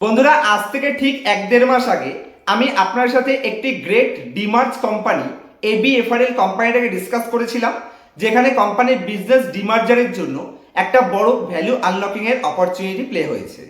বন্ধুরা, আজ থেকে ঠিক এক দেড় মাস আগে আমি আপনার সাথে একটি great demerge company AB FRL কোম্পানিটাকে discuss করেছিলাম, যেখানে কোম্পানির বিজনেস ডিমার্জারের জন্য একটা বড় ভ্যালু আনলকিং এর অপরচুনিটি প্লে হয়েছে।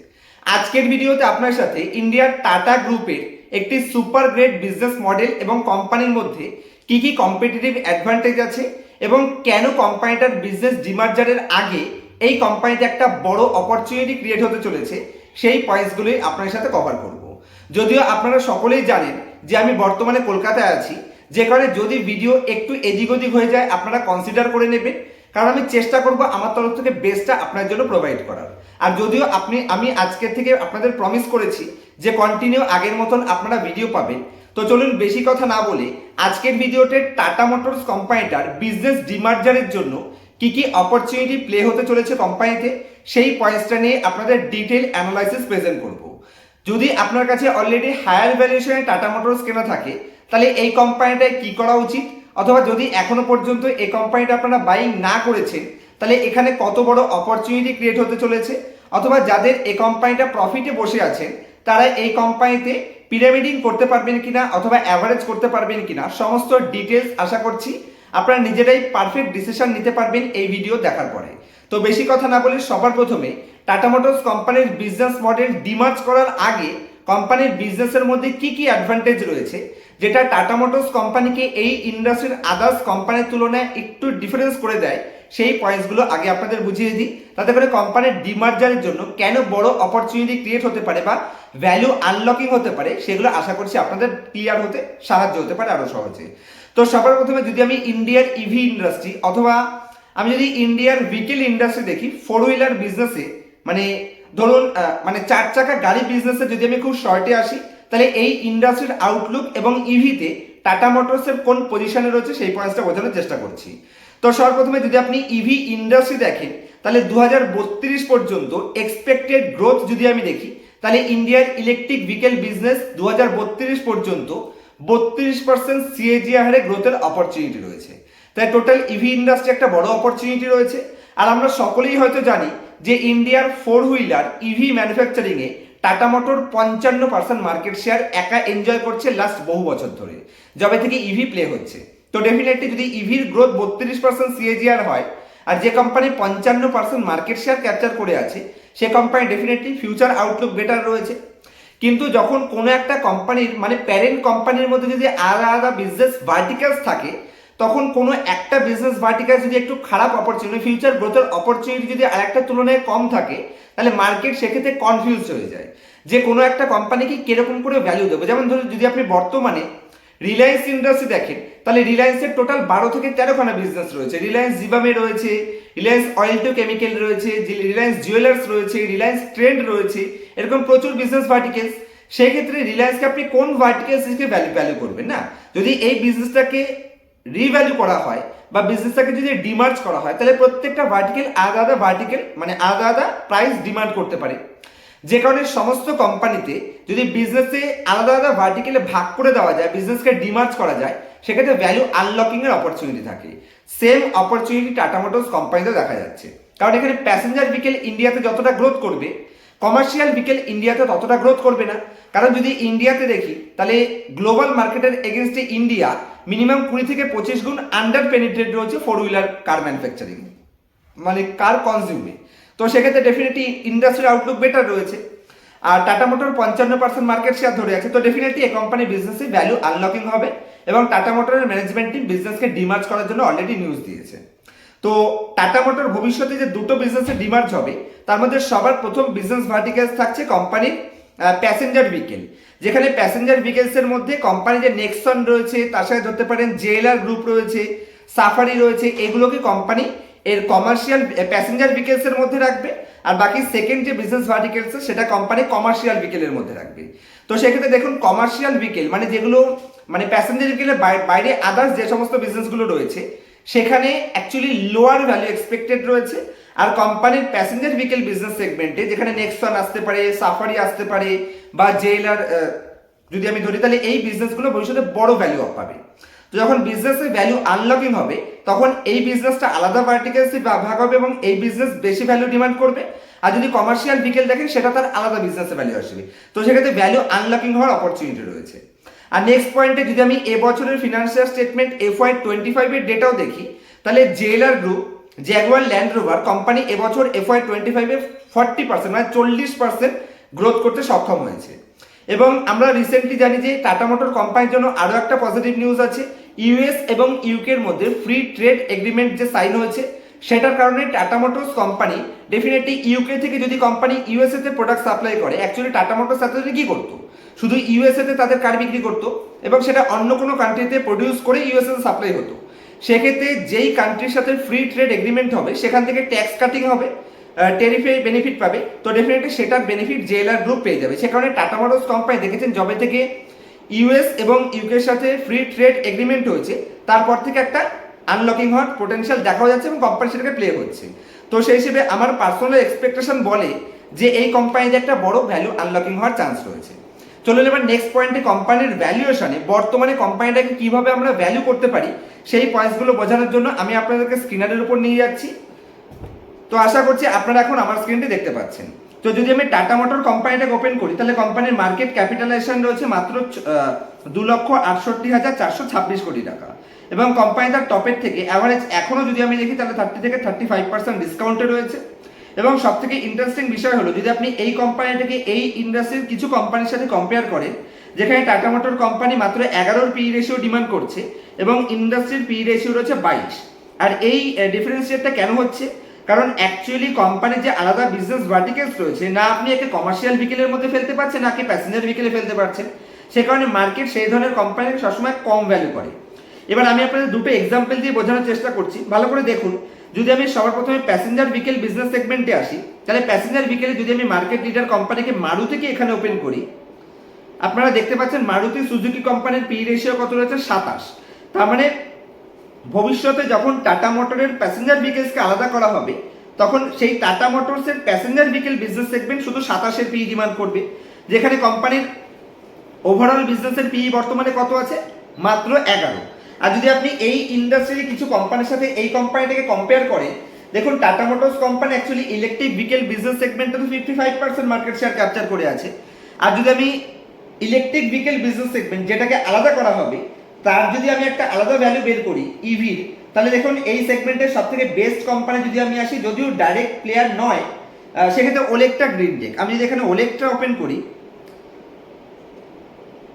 আজকের ভিডিওতে আপনার সাথে ইন্ডিয়ার টাটা গ্রুপের একটি সুপার গ্রেট বিজনেস মডেল এবং কোম্পানির মধ্যে কি কি কম্পিটিটিভ অ্যাডভান্টেজ আছে এবং কেন কোম্পানিটার বিজনেস ডিমার্জারের আগে এই কোম্পানিতে একটা বড় অপরচুনিটি ক্রিয়েট হতে চলেছে সেই পয়েন্টসগুলোই আপনার সাথে কভার করব। যদিও আপনারা সকলেই জানেন যে আমি বর্তমানে কলকাতায় আছি, যে কারণে যদি ভিডিও একটু এদিক ওদিক হয়ে যায়, আপনারা কনসিডার করে নেবেন। কারণ আমি চেষ্টা করব আমার তরফ থেকে বেস্টটা আপনার জন্য প্রোভাইড করার। আর যদিও আপনি, আমি আজকে থেকে আপনাদের প্রমিস করেছি যে কন্টিনিউ আগের মতন আপনারা ভিডিও পাবেন। তো চলুন বেশি কথা না বলে আজকের ভিডিওতে টাটা মোটরস কোম্পানিটার বিজনেস ডিমার্জারের জন্য কি কি অপরচুনিটি প্লে হতে চলেছে কোম্পানিতে সেই পয়েন্টসটা নিয়ে আপনাদের ডিটেল অ্যানালাইসিস প্রেজেন্ট করব। যদি আপনার কাছে অলরেডি হায়ার ভ্যালুয়েশনে টাটা মোটরস কেনা থাকে, তাহলে এই কোম্পানিটায় কি করা উচিত? অথবা যদি এখনও পর্যন্ত এই কোম্পানিটা আপনারা বাইং না করেছেন, তাহলে এখানে কত বড় অপরচুনিটি ক্রিয়েট হতে চলেছে? অথবা যাদের এই কোম্পানিটা প্রফিটে বসে আছেন, তারা এই কোম্পানিতে পিরামিডিং করতে পারবেন কিনা, অথবা অ্যাভারেজ করতে পারবেন কিনা, সমস্ত ডিটেলস আশা করছি আপনারা নিজেরাই পারফেক্ট ডিসিশন নিতে পারবেন এই ভিডিও দেখার পরে। তো বেশি কথা না বলে সবার প্রথমে টাটা মোটরস কোম্পানির বিজনেস মডেল ডিমার্জ করার আগে কোম্পানির বিজনেসের মধ্যে কি কি অ্যাডভান্টেজ রয়েছে, যেটা টাটা মোটরস কোম্পানিকে এই ইন্ডাস্ট্রির আদার্স কোম্পানির তুলনায় একটু ডিফারেন্স করে দেয়, সেই পয়েন্টসগুলো আগে আপনাদের বুঝিয়ে দিই। তাতে করে কোম্পানির ডিমার্জারের জন্য কেন বড় অপরচুনিটি ক্রিয়েট হতে পারে বা ভ্যালু আনলকিং হতে পারে, সেগুলো আশা করছি আপনাদের ক্লিয়ার হতে সাহায্য হতে পারে আরও সহজে। তো সবার প্রথমে যদি আমি ইন্ডিয়ার ইভি ইন্ডাস্ট্রি অথবা আমি যদি ইন্ডিয়ার ভিকেল ইন্ডাস্ট্রি দেখি ফোর হুইলার বিজনেসে মানে ধরুন মানে চার চাকা গাড়ি বিজনেসে যদি আমি খুব শর্টে আসি, তাহলে এই ইন্ডাস্ট্রির আউটলুক এবং ইভিতে টাটা মোটরসের কোন পজিশনে রয়েছে সেই পয়েন্টসটা বোঝানোর চেষ্টা করছি। তো সর্বপ্রথমে যদি আপনি ইভি ইন্ডাস্ট্রি দেখেন, তাহলে দু বত্রিশ পর্যন্ত এক্সপেক্টেড গ্রোথ যদি আমি দেখি, তাহলে ইন্ডিয়ার ইলেকট্রিক ভেহিকেল বিজনেস দু হাজার বত্রিশ পর্যন্ত বত্রিশ পার্সেন্ট সিএজিআর হারে গ্রোথের অপরচুনিটি রয়েছে। তাই টোটাল ইভি ইন্ডাস্ট্রি একটা বড় অপরচুনিটি রয়েছে। আর আমরা সকলেই হয়তো জানি যে ইন্ডিয়ার ফোর হুইলার ইভি ম্যানুফ্যাকচারিংয়ে টাটা মোটর পঞ্চান্ন পার্সেন্ট মার্কেট শেয়ার একা এনজয় করছে লাস্ট বহু বছর ধরে। যবে থেকে ইভি প্লে হচ্ছে। তো ডেফিনেটলি যদি ইভির গ্রোথ বত্রিশ পার্সেন্ট সিএজিআর হয়, আর যে কোম্পানি পঞ্চান্ন পার্সেন্ট মার্কেট শেয়ার ক্যাপচার করে আছে, সে company definitely future outlook better রয়েছে। কিন্তু যখন কোনো একটা কোম্পানির মানে প্যারেন্ট কোম্পানির মধ্যে যদি আলাদা আলাদা বিজনেস ভার্টিক্যালস থাকে, তখন কোনো একটা বিজনেস ভার্টিক্যাল যদি একটু খারাপ অপরচুনিটি ফিউচার গ্রোথের অপরচুনিটি যদি আরেকটা তুলনায় কম থাকে, তাহলে মার্কেট সেক্ষেত্রে কনফিউজ হয়ে যায়। যে কোনো একটা কোম্পানিকে কীরকম করে ভ্যালু দেবো? যেমন ধরুন, যদি আপনি বর্তমানে রিলায়েন্স ইন্ডাস্ট্রি দেখেন, তাহলে রিলায়েন্সের টোটাল বারো থেকে তেরোখানা বিজনেস রয়েছে। রিলায়েন্স জিবামে রয়েছে রিলায়েন্স অয়েল টু কেমিক্যাল রয়েছে রিলায়েন্স জুয়েলার্স রয়েছে রিলায়েন্স ট্রেন্ড রয়েছে, এরকম প্রচুর বিজনেস ভার্টিকেলস সেই ক্ষেত্রে রিলায়েন্সকে আপনি কোন ভার্টিকেলস হিসেবে ভ্যালু ভ্যালু করবেন না? যদি এই বিজনেসটাকে রিভ্যালু করা হয় বা বিজনেসটাকে যদি ডিমার্জ করা হয়, তাহলে প্রত্যেকটা ভার্টিকেল আলাদা আলাদা ভার্টিকেল মানে আলাদা আলাদা প্রাইস ডিমান্ড করতে পারে। যে কারণে সমস্ত কোম্পানিতে যদি বিজনেসে আলাদা আলাদা ভার্টিকেলে ভাগ করে দেওয়া যায় বিজনেসকে ডিমার্জ করা যায়, সেক্ষেত্রে ভ্যালু আনলকিং এর অপরচুনিটি থাকে। সেম অপরচুনিটি টাটা মোটরস কোম্পানিতে দেখা যাচ্ছে। কারণ এখানে প্যাসেঞ্জার ভেহিকেল ইন্ডিয়াতে যতটা গ্রোথ করবে কমার্শিয়াল ভেহিকেল ইন্ডিয়াতে ততটা গ্রোথ করবে না। কারণ যদি ইন্ডিয়াতে দেখি, তাহলে গ্লোবাল মার্কেটের এগেনস্টে ইন্ডিয়া মিনিমাম কুড়ি থেকে পঁচিশ গুণ আন্ডার পেনিট্রেট রয়েছে ফোর হুইলার কার ম্যানুফ্যাকচারিং মানে কার কনজিউমে তো সেক্ষেত্রে ডেফিনেটলি ইন্ডাস্ট্রির আউটলুক বেটার রয়েছে। আর টাটা মোটর পঞ্চান্ন পার্সেন্ট মার্কেট শেয়ার ধরে আছে। তো ডেফিনেটলি এই কোম্পানি বিজনেসে ভ্যালু আনলকিং হবে এবং টাটা মোটরের ম্যানেজমেন্ট টিম বিজনেসকে ডিমার্জ করার জন্য অলরেডি নিউজ দিয়েছে। তো টাটা মোটর ভবিষ্যতে যে দুটো বিজনেসে ডিমার্জ হবে, তার মধ্যে সবার প্রথম বিজনেস ভার্টিকেলস থাকছে কোম্পানির প্যাসেঞ্জার ভেহিকেল যেখানে প্যাসেঞ্জার ভেহিকেলসের মধ্যে কোম্পানি যে নেক্সন রয়েছে, তার সাথে ধরতে পারেন জেএলআর গ্রুপ রয়েছে সাফারি রয়েছে, এগুলোকে কোম্পানি এর কমার্শিয়াল প্যাসেঞ্জার ভেহিকেলসের মধ্যে রাখবে, আর বাকি সেকেন্ড যে বিজনেস ভার্টিকেলস সেটা কোম্পানি কমার্শিয়াল ভেহিকেলের মধ্যে রাখবে। তো সেক্ষেত্রে দেখুন কমার্শিয়াল ভেহিকেল মানে যেগুলো মানে প্যাসেঞ্জার ভেহিকেলের বাইরে আদার্স যে সমস্ত বিজনেসগুলো রয়েছে, সেখানে অ্যাকচুয়ালি লোয়ার ভ্যালু এক্সপেক্টেড রয়েছে, আর কোম্পানির প্যাসেঞ্জার ভেহিকেল বিজনেস সেগমেন্টে যেখানে নেক্সন আসতে পারে সাফারি আসতে পারে, বা জেএলআর যদি আমি ধরি, তাহলে এই বিজনেসগুলো ভবিষ্যতে বড় ভ্যালু অফ পাবে। তো যখন বিজনেসের ভ্যালু আনলকিং হবে তখন এই বিজনেসটা আলাদা ভার্টিকেলসে ভাগ হবে এবং এই বিজনেস বেশি ভ্যালু ডিমান্ড করবে। আর যদি কমার্শিয়াল বিকেল দেখেন, সেটা তার আলাদা বিজনেসে ভ্যালু আসবে। তো সেক্ষেত্রে ভ্যালু আনলকিং হওয়ার অপরচুনিটি রয়েছে। আর নেক্সট পয়েন্টে যদি আমি এবছরের financial statement F Y twenty ফাইভের ডেটাও দেখি, তাহলে জেলার group Jaguar Land Rover company এবছর এফ ওয়াই টোয়েন্টি ফাইভে ফর্টি পার্সেন্ট মানে চল্লিশ পার্সেন্ট গ্রোথ করতে সক্ষম হয়েছে। এবং আমরা রিসেন্টলি জানি যে টাটা মোটর কোম্পানির জন্য আরও একটা পজিটিভ নিউজ আছে। ইউএস এবং ইউকের মধ্যে ফ্রি ট্রেড এগ্রিমেন্ট যে সাইন হয়েছে, সেটার কারণে Tata Motors company definitely UK থেকে যদি কোম্পানি ইউএসএ তে প্রোডাক্ট সাপ্লাই করে অ্যাকচুয়ালি টাটা মোটরস এতদিন কি করতো? শুধু ইউএসএ তে তাদের কার বিক্রি করতো এবং সেটা অন্য কোনো কান্ট্রিতে প্রডিউস করে ইউএসএ তে সাপ্লাই হতো। সেক্ষেত্রে যেই কান্ট্রির সাথে ফ্রি ট্রেড এগ্রিমেন্ট হবে, সেখান থেকে ট্যাক্স কাটিং হবে টেরিফে বেনিফিট পাবে, তো ডেফিনেটলি সেটার বেনিফিট জেএলআর গ্রুপ পেয়ে যাবে। সে কারণে টাটা মোটরস কোম্পানি দেখেছেন, জবে থেকে ইউএস এবং ইউকের সাথে ফ্রি ট্রেড এগ্রিমেন্ট হয়েছে। তারপর থেকে একটা আনলকিং হওয়ার পোটেনশিয়াল দেখা যাচ্ছে এবং কোম্পানি সেটাকে প্লে করছে। তো সেই হিসেবে আমার পার্সোনাল এক্সপেকটেশন বলে যে এই কোম্পানিতে একটা বড় ভ্যালু আনলকিং হওয়ার চান্স রয়েছে। চলুন এবার নেক্সট পয়েন্টে কোম্পানির ভ্যালুয়েশনে বর্তমানে কোম্পানিটাকে কীভাবে আমরা ভ্যালু করতে পারি, সেই পয়েন্টসগুলো বোঝানোর জন্য আমি আপনাদেরকে স্ক্রিনারের উপর নিয়ে যাচ্ছি। তো আশা করছি আপনারা এখন আমার স্ক্রিনটি দেখতে পাচ্ছেন। তো যদি আমি টাটা মোটর কোম্পানিটাকে ওপেন করি, তাহলে কোম্পানির মার্কেট ক্যাপিটালাইজেশন রয়েছে মাত্র দু লক্ষ আটষট্টি হাজার চারশো ছাব্বিশ কোটি টাকা। এবং কোম্পানি তার টপের থেকে অ্যাভারেজ এখনও যদি আমি দেখি, তাহলে থার্টি থেকে থার্টি ফাইভ পার্সেন্ট ডিসকাউন্টে রয়েছে। এবং সব থেকে ইন্টারেস্টিং বিষয় হলো, যদি আপনি এই কোম্পানিটাকে, এই ইন্ডাস্ট্রির কিছু কোম্পানির সাথে কম্পেয়ার করেন, যেখানে টাটা মোটর কোম্পানি মাত্র এগারোর পি রেশিও ডিমান্ড করছে, এবং ইন্ডাস্ট্রির পি রেশিও রয়েছে বাইশ। আর এই ডিফারেন্সিয়েটটা কেন হচ্ছে? কারণ অ্যাকচুয়ালি কোম্পানির যে আলাদা বিজনেস ভার্টিকেলস রয়েছে, না আপনি একে কমার্শিয়াল ভিকেলের মধ্যে ফেলতে পারছেন, না কি প্যাসেঞ্জার ভিকেলে ফেলতে পারছেন। সে কারণে মার্কেট সেই ধরনের কোম্পানিকে সবসময় কম ভ্যালু করে। এবার আমি আপনাদের দুটো এক্সাম্পল দিয়ে বোঝানোর চেষ্টা করছি। ভালো করে দেখুন, যদি আমি সবার প্রথমে প্যাসেঞ্জার ভিকেল বিজনেস সেগমেন্টে আসি, তাহলে প্যাসেঞ্জার ভিকেলে যদি আমি মার্কেট লিডার কোম্পানিকে মারুতিকে এখানে ওপেন করি, আপনারা দেখতে পাচ্ছেন মারুতি সুজুকি কোম্পানির পি রেশিও কত রয়েছে? সাতাশ। তার মানে ভবিষ্যতে যখন টাটা মোটরের প্যাসেঞ্জার ভেহিকেলসকে আলাদা করা হবে, তখন সেই টাটা মোটরসের প্যাসেঞ্জার ভেহিকেল বিজনেস সেগমেন্ট শুধু সাতাশের পি ডিমান্ড করবে। যেখানে কোম্পানির ওভারঅল বিজনেসের পি বর্তমানে কত আছে? মাত্র এগারো। আর যদি আপনি এই ইন্ডাস্ট্রির কিছু কোম্পানির সাথে এই কোম্পানিটাকে কম্পেয়ার করেন, দেখুন Tata Motors company actually electric vehicle business সেগমেন্টে তো fifty five percent market share capture করে আছে। আর যদি আমি ইলেকট্রিক ভিকেল বিজনেস সেগমেন্ট যেটাকে আলাদা করা হবে তার যদি আমি একটা আলাদা ভ্যালু বের করি ইভির তাহলে দেখুন এই সেগমেন্টের সব থেকে বেস্ট কোম্পানি যদি আমি আসি, যদিও ডাইরেক্ট প্লেয়ার নয় সেক্ষেত্রে ওলেকটা গ্রিন টেক আমি যদি এখানে ওলেকটা ওপেন করি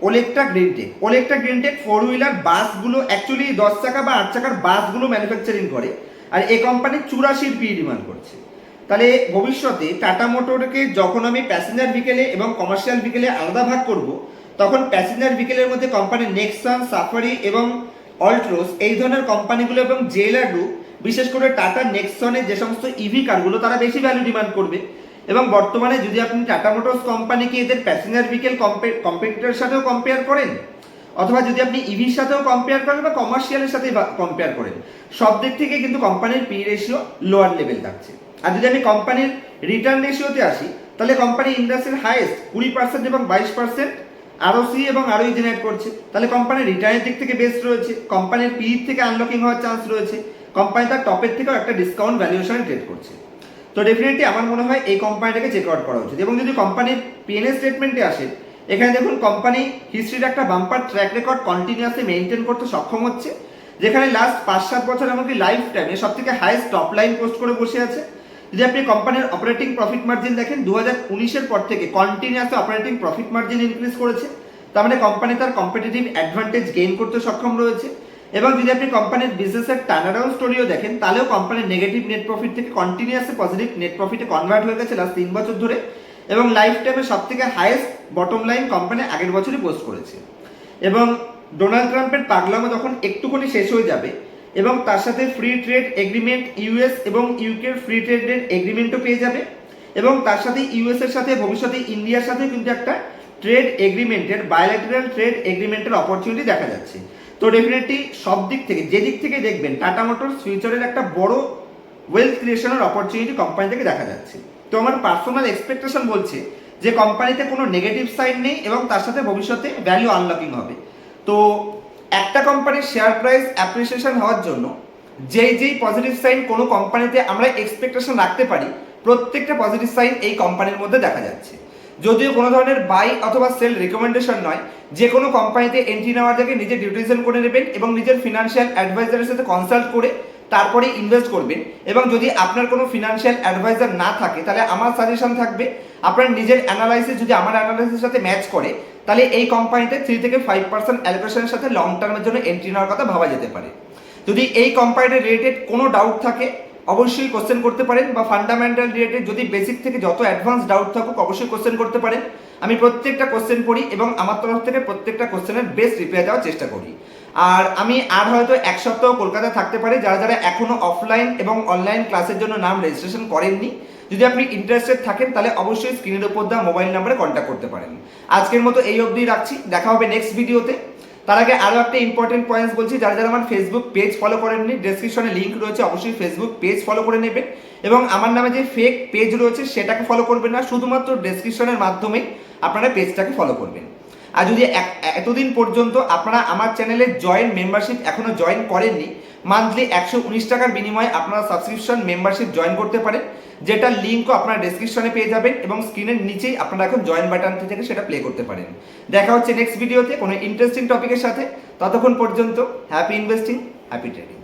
Olectra green tech Olectra green tech four wheeler বাসগুলো অ্যাকচুয়ালি দশ চাকা বা আট চাকার বাসগুলো ম্যানুফ্যাকচারিং করে, আর এই কোম্পানি চুরাশির পি ডিমান্ড করছে। তাহলে ভবিষ্যতে টাটা মোটরকে যখন আমি প্যাসেঞ্জার ভিকেলে এবং কমার্শিয়াল ভিকেলে আলাদা ভাগ করব তখন প্যাসেঞ্জার ভিকেলের মধ্যে কোম্পানি নেক্সন সাফারি এবং অল্ট্রোস এই ধরনের কোম্পানিগুলো এবং জেলার গ্রুপ বিশেষ করে টাটা নেক্সনের যে সমস্ত ইভি কারগুলো তারা বেশি ভ্যালু ডিমান্ড করবে। এবং বর্তমানে যদি আপনি টাটা মোটরস কোম্পানিকে এদের প্যাসেঞ্জার ভিকেল কম্পিটিটরের সাথেও কম্পেয়ার করেন, অথবা যদি আপনি ইভির সাথেও কম্পেয়ার করেন বা কমার্শিয়ালের সাথে কম্পেয়ার করেন, সব দিক থেকে কিন্তু কোম্পানির পি রেশিও লোয়ার লেভেল থাকছে। আর যদি আমি কোম্পানির রিটার্ন রেশিওতে আসি, তাহলে কোম্পানি ইন্ডাস্ট্রির হাইয়েস্ট কুড়ি পার্সেন্ট এবং বাইশ পার্সেন্ট আরওসি এবং আরওই জেনারেট করছে। তাহলে কোম্পানির রিটার্নের দিক থেকে বেস্ট রয়েছে কোম্পানির পি থেকে আনলকিং হওয়ার চান্স রয়েছে কোম্পানি তার টপের থেকেও একটা ডিসকাউন্ট ভ্যালুয়েশন ট্রেড করছে। তো ডেফিনেটলি আমার মনে হয় এই কোম্পানিটাকে চেক আউট করা উচিত। এবং যদি কোম্পানির পিএনএ স্টেটমেন্টে আসে, এখানে দেখুন কোম্পানি হিস্ট্রির একটা bumper track record continuously maintain করতে সক্ষম হচ্ছে, যেখানে লাস্ট পাঁচ সাত বছর এমনকি লাইফ টাইমে সব থেকে হাইয়েস্ট টপ লাইন পোস্ট করে বসে আছে। যদি আপনি কোম্পানির অপারেটিং প্রফিট মার্জিন দেখেন দু হাজার পর থেকে continuously operating profit margin increase করেছে। তার মানে কোম্পানি তার কম্পিটিটিভ অ্যাডভান্টেজ গেইন করতে সক্ষম রয়েছে। এবং যদি আপনি কোম্পানির বিজনেসের টার্নারাউন্ড স্টোরিও দেখেন, তাহলেও কোম্পানির নেগেটিভ নেট প্রফিট থেকে কন্টিনিউয়াসলি পজিটিভ নেট প্রফিটে কনভার্ট হয়ে গেছে লাস্ট তিন বছর ধরে। এবং লাইফ টাইমে সব থেকে হাইয়েস্ট বটম লাইন কোম্পানি আগের বছরই পোস্ট করেছে। এবং ডোনাল্ড ট্রাম্পের পাগলামো যখন একটুখানি শেষ হয়ে যাবে এবং তার সাথে ফ্রি ট্রেড এগ্রিমেন্ট ইউএস এবং ইউকের ফ্রি ট্রেডের এগ্রিমেন্টও পেয়ে যাবে। এবং তার সাথে ইউএস এর সাথে, ভবিষ্যতে ইন্ডিয়ার সাথে কিন্তু একটা ট্রেড এগ্রিমেন্টের বায়োলেটারাল ট্রেড এগ্রিমেন্টের অপরচুনিটি দেখা যাচ্ছে। তো ডেফিনেটলি সব দিক থেকে, যে দিক থেকে দেখবেন টাটা মোটরস ফিউচারের একটা বড় ওয়েলথ ক্রিয়েশনের অপরচুনিটি কোম্পানি থেকে দেখা যাচ্ছে। তো আমার পার্সোনাল এক্সপেকটেশন বলছে যে কোম্পানিতে কোনো নেগেটিভ সাইড নেই এবং তার সাথে ভবিষ্যতে ভ্যালু আনলকিং হবে। তো একটা কোম্পানির শেয়ার প্রাইস অ্যাপ্রিসিয়েশন হওয়ার জন্য যেই যেই পজিটিভ সাইন কোনো কোম্পানিতে আমরা এক্সপেকটেশন রাখতে পারি, প্রত্যেকটা পজিটিভ সাইন এই কোম্পানির মধ্যে দেখা যাচ্ছে। যদিও কোনো ধরনের বাই অথবা সেল রিকমেন্ডেশন নয় যে কোনো কোম্পানিতে এন্ট্রি নেওয়ার আগে নিজের ডিউটিশন করে নেবেন এবং নিজের ফিনান্সিয়াল অ্যাডভাইজারের সাথে কনসাল্ট করে তারপরে ইনভেস্ট করবেন। এবং যদি আপনার কোনো ফিনান্সিয়াল অ্যাডভাইজার না থাকে, তাহলে আমার সাজেশন থাকবে, আপনার নিজের অ্যানালাইসিস যদি আমার অ্যানালাইসিসের সাথে ম্যাচ করে তাহলে এই কোম্পানিতে থ্রি থেকে ফাইভ পার্সেন্ট অ্যালোকেশনের সাথে লং টার্মের জন্য এন্ট্রি নেওয়ার কথা ভাবা যেতে পারে। যদি এই কোম্পানিটা রিলেটেড কোনো ডাউট থাকে, অবশ্যই কোশ্চেন করতে পারেন বা ফান্ডামেন্টাল রিলেটেড যদি বেসিক থেকে যত অ্যাডভান্স ডাউট থাকুক, অবশ্যই কোশ্চেন করতে পারেন। আমি প্রত্যেকটা কোশ্চেন পড়ি এবং আমার তরফ থেকে প্রত্যেকটা কোশ্চেনের বেস্ট রিপ্লাই দেওয়ার চেষ্টা করি। আর আমি আর হয়তো এক সপ্তাহ কলকাতায় থাকতে পারি, যারা যারা এখনও অফলাইন এবং অনলাইন ক্লাসের জন্য নাম রেজিস্ট্রেশন করেননি। যদি আপনি ইন্টারেস্টেড থাকেন, তাহলে অবশ্যই স্ক্রিনের উপর দেওয়া মোবাইল নাম্বারে কন্ট্যাক্ট করতে পারেন। আজকের মতো এই অবধি রাখছি। দেখা হবে নেক্সট ভিডিওতে তার আগে আরও একটা ইম্পর্টেন্ট পয়েন্টস বলছি। যারা যারা আমার ফেসবুক পেজ ফলো করেননি ডেসক্রিপশনে লিঙ্ক রয়েছে, অবশ্যই ফেসবুক পেজ ফলো করে নেবেন। এবং আমার নামে যে ফেক পেজ রয়েছে, সেটাকে ফলো করবেন না। শুধুমাত্র ডেসক্রিপশনের মাধ্যমেই আপনারা পেজটাকে ফলো করবেন। আর যদি এতদিন পর্যন্ত আপনারা আমার চ্যানেলে জয়েন মেম্বারশিপ এখনও জয়েন করেননি মান্থলি একশো উনিশ টাকার বিনিময়ে আপনারা সাবস্ক্রিপশন মেম্বারশিপ জয়েন করতে পারেন। যেটার লিঙ্কও আপনারা ডেসক্রিপশনে পেয়ে যাবেন এবং স্ক্রিনের নিচেই আপনারা এখন জয়েন বাটন থেকে সেটা প্লে করতে পারেন। দেখা হচ্ছে নেক্সট ভিডিওতে কোনো ইন্টারেস্টিং টপিকের সাথে। ততক্ষণ পর্যন্ত হ্যাপি ইনভেস্টিং হ্যাপি ট্রেডিং